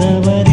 வந்தவர்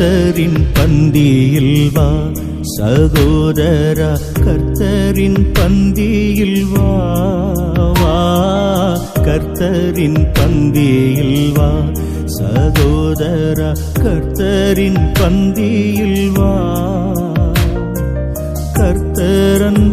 கர்த்தரின் பந்தியில் வா. சகோதரா கர்த்தரின் பந்தியில் வா. வா. கர்த்தரின் பந்தியில் வா. சகோதரா கர்த்தரின் பந்தியில் வா. கர்த்தரன்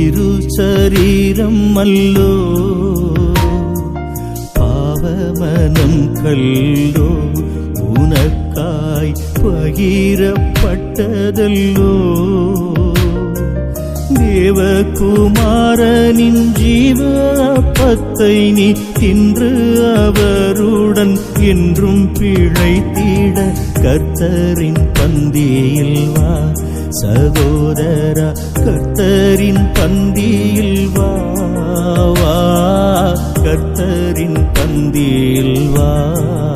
கிறிஸ்துவின் திருச்சரீரம் அல்லோ? பாவமனம் கல்லோ? உனக்காய் பகிரப்பட்டதல்லோ? தேவகுமாரனின் ஜீவ அப்பத்தை நீ தின்று அவருடன் என்றும் பிழைத்திட கர்த்தரின் பந்தியில் வா. சகோதரா கர்த்தரின் பந்தியில் வா. கர்த்தரின் பந்தியில் வா.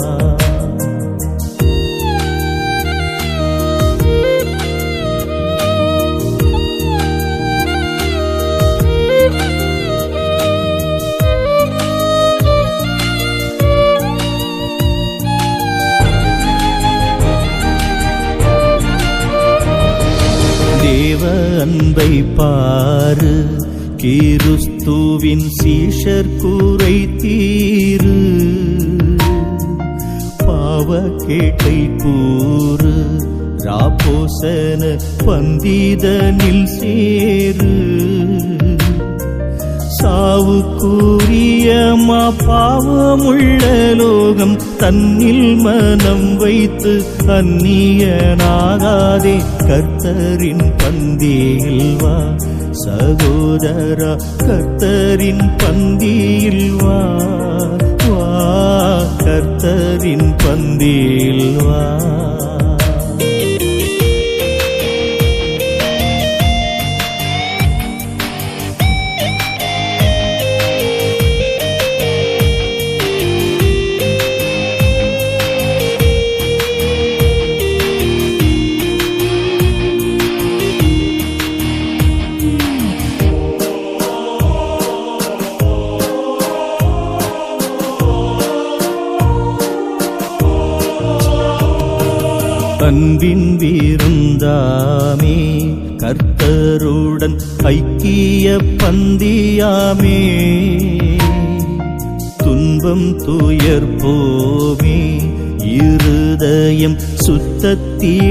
கிறிஸ்துவின் சீஷர் கூரை தீரு. பாவ கேட்டை கூறு. ராபோசன பந்திதனில் சேரு. சாவு சாவுக்குரியமா பாவமுள்ள லோகம் தன்னில் மனம் வைத்து அந்நியனாகாதே. கர்த்தரின் பந்தியில் வா. சகோதரா கர்த்தரின் பந்தியில் வா. வா கர்த்தரின் பந்தியில் வா. விருந்தாமே கர்த்தருடன் ஐக்கிய பந்தியாமே. துன்பம் துயர் போமே இருதயம் சுத்தத்திடனாமே.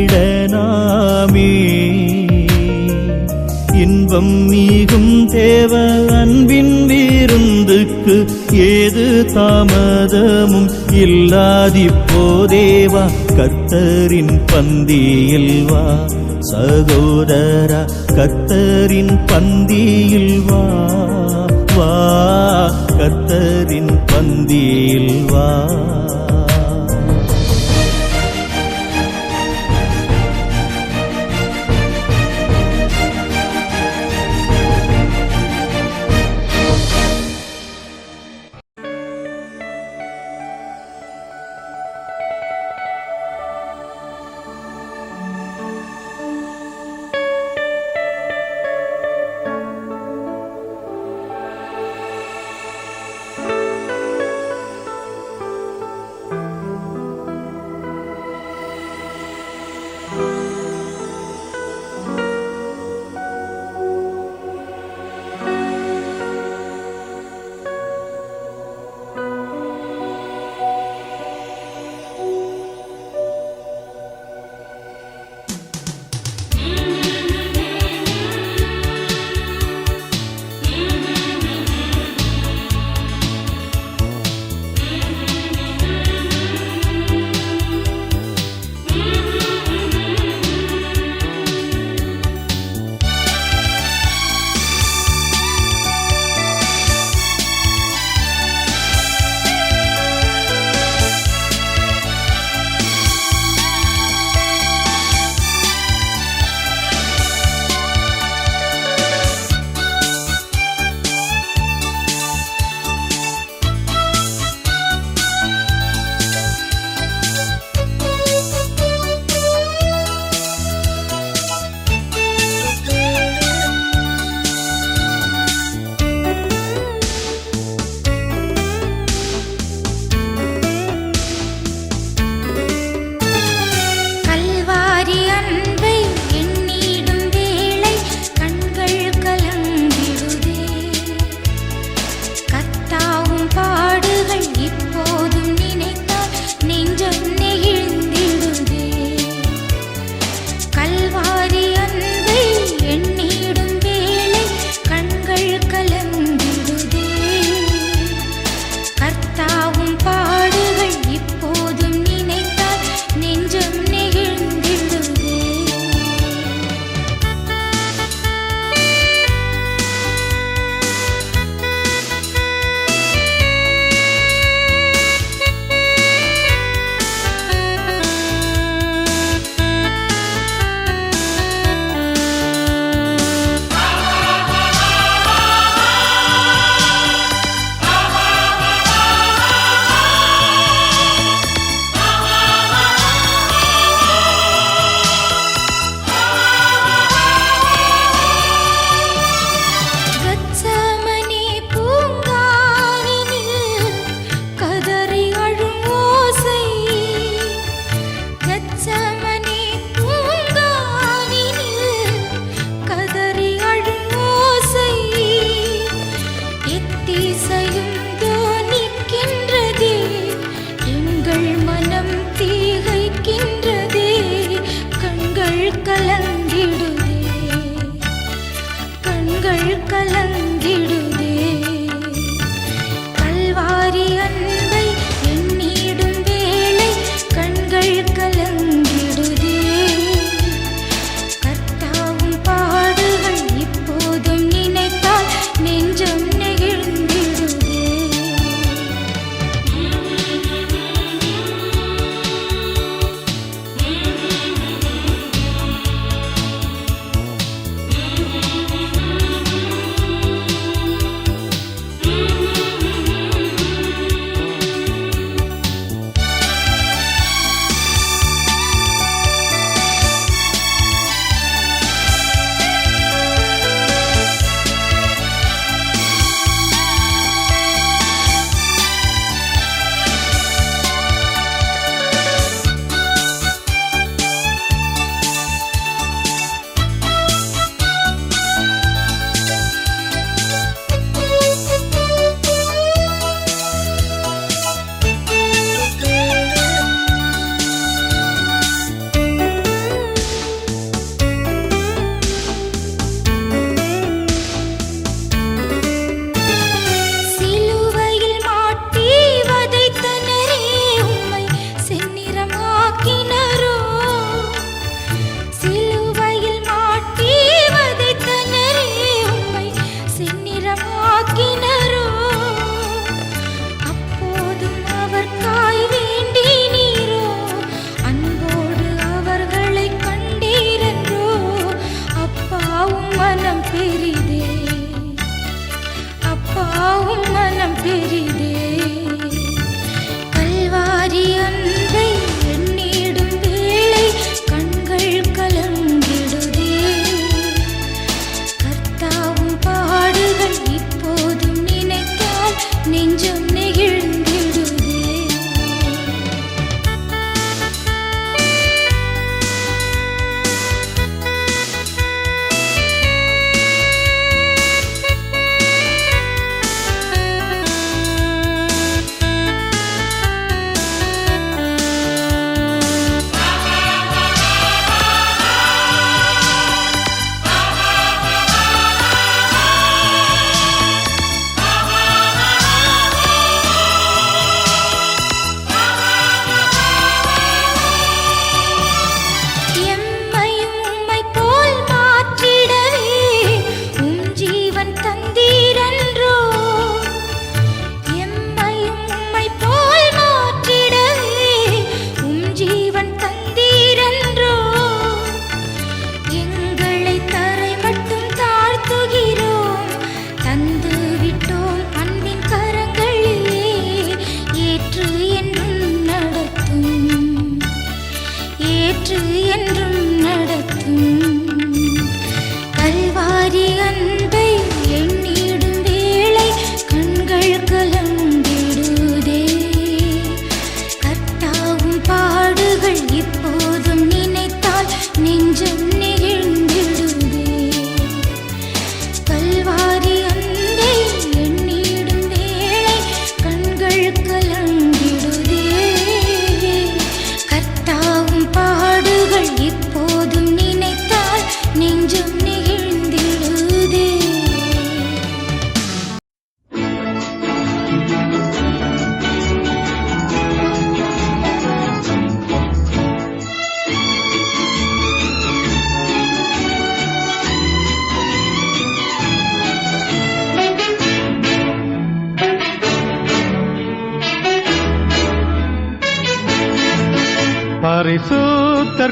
இன்பம் மீகும் தேவ அன்பின் விருந்துக்கு ஏது தாமதமும் இல்லாதிப்போதேவா கத்தரின் பந்தியில் வா. சகோதரா கத்தரின் பந்தியில் வா. வா கத்தரின் பந்தியில் வா.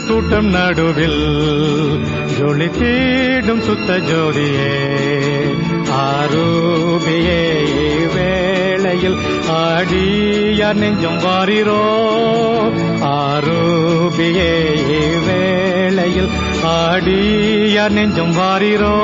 மக்கள் கூட்டம் நடுவில் ஜொலி தீடும் சுத்த ஜோதியே. ஆரூபியே வேளையில் ஆடியார் நெஞ்சம் வாரிரோ. ஆரூபியே வேளையில் ஆடியார் நெஞ்சம் வாரிரோ.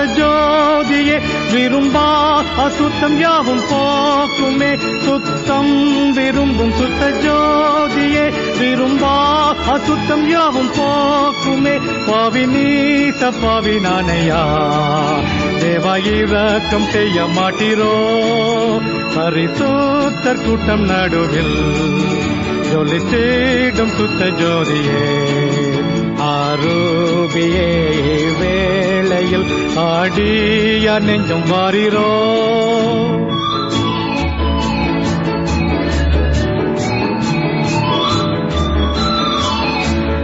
சுத்த ஜோதியே விரும்பா அசுத்தம் யாவும் போக்குமே. சுத்தம் விரும்பும் சுத்த ஜோதியே விரும்பா அசுத்தம் யாவும் போக்குமே. பாவி நீத்த பாவி நானையா தேவாயிரக்கம் செய்ய மாட்டிரோ. பரிசுத்தர் கூட்டம் நடுவில் ஜொலிச்சிடும் சுத்த ஜோதியே. ஆரூபியே வேளையில் ஆடிய நெஞ்சம் வாரிரோ.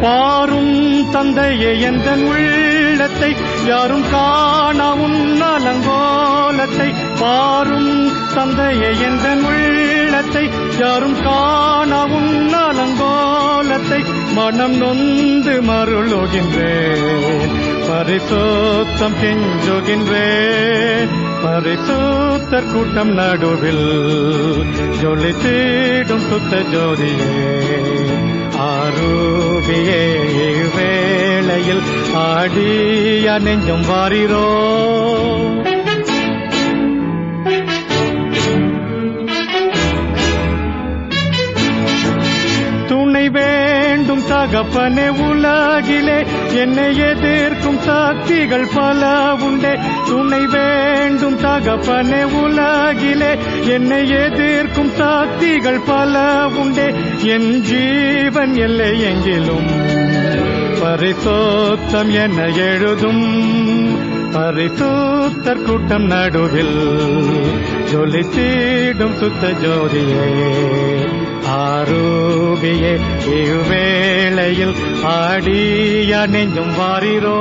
பாரும் தந்தையே எந்த உள்ளத்தை யாரும் காண உன் அலங்கோலத்தை. பாரும் தந்தையே எந்த உள்ள உள்ளத்தை யாரும் காண உன்னலங்கோலத்தை மனம் நொந்து மருளுகின்றேன். பரிசுத்தம் கெஞ்சுகின்றேன். பரிசுத்தர் கூட்டம் நடுவில் ஜொலி ஜொலித்திடும் சுத்த ஜோதியே. ஆரூபியே வேளையில் ஆடிய நெஞ்சும் வாரிரோ. வேண்டும் தகப்பனே உலகிலே. என்னை எதிர்க்கும் சக்திகள் பல உண்டே. துணை வேண்டும் தகப்பனே உலகிலே. என்னை எதிர்க்கும் சக்திகள் பல உண்டே. என் ஜீவன் எல்லை எங்கிலும் பரிசோத்தம் என எழுதும். பரிசூத்தர் கூட்டம் நடுவில் ஜொலித்திடும் சுத்த ஜோதியே. ஆரூபியே இவ்வேளையில் ஆடிய நெஞ்சும் வாரிரோ.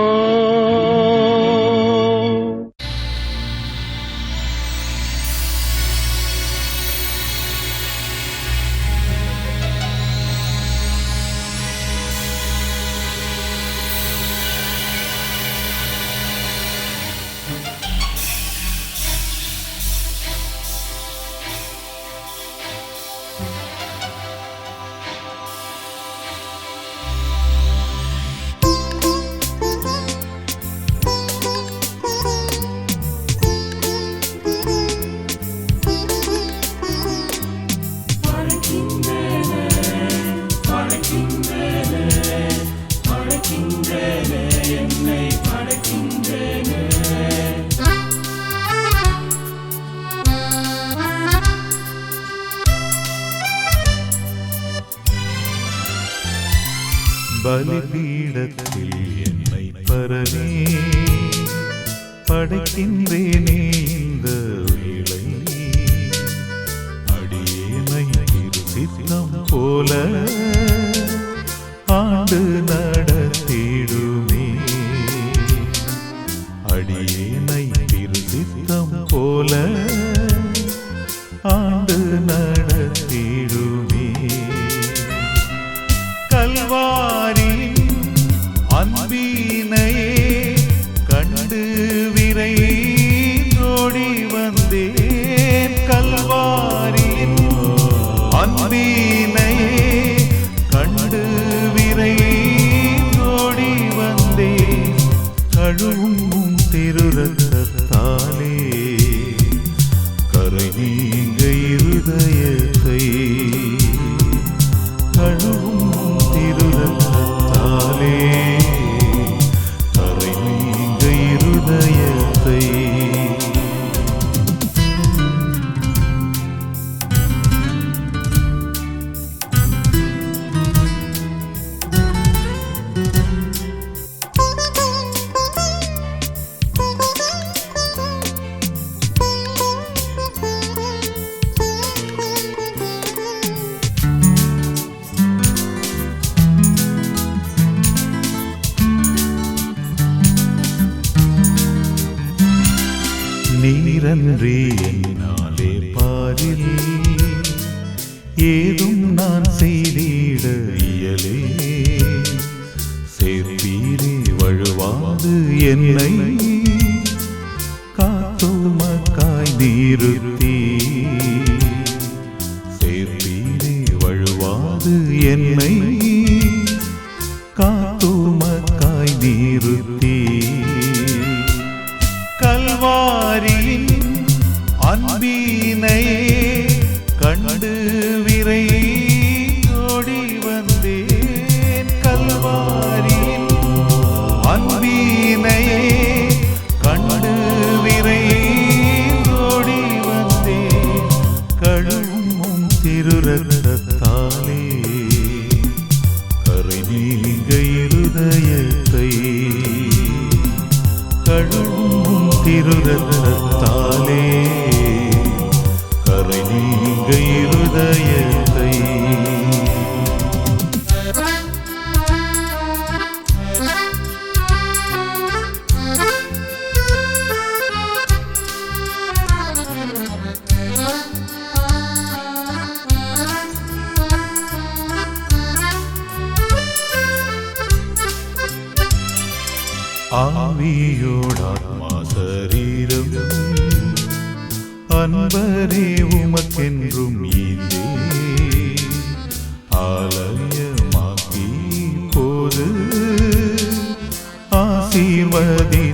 என்னை பரவே படைக்கின்றேனே இந்த வேளை. அடியேனை இரு சித்தம் போல. கழுவும் திருரத்தாலே கரை நீங்க இருதயத்தை நீரன்றி என்னாலே பாரில். ஏதும் நான் செய்திட இயலே. சேர்ப்பீரே வழுவாது என்னை. காத்துமக்காய் நீருத்தி நானே உமக்கென்றும் ஈந்தே ஆலயமாக்கி போது ஆசீர்வதி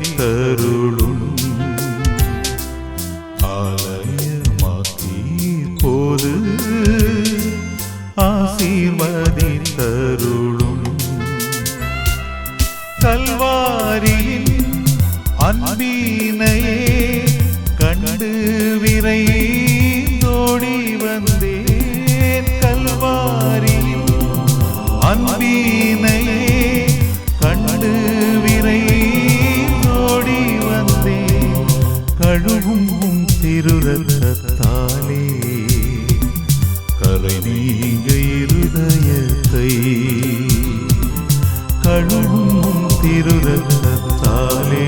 கரை நீங்க இருதயத்தை கழுவும் திருரத்தாலே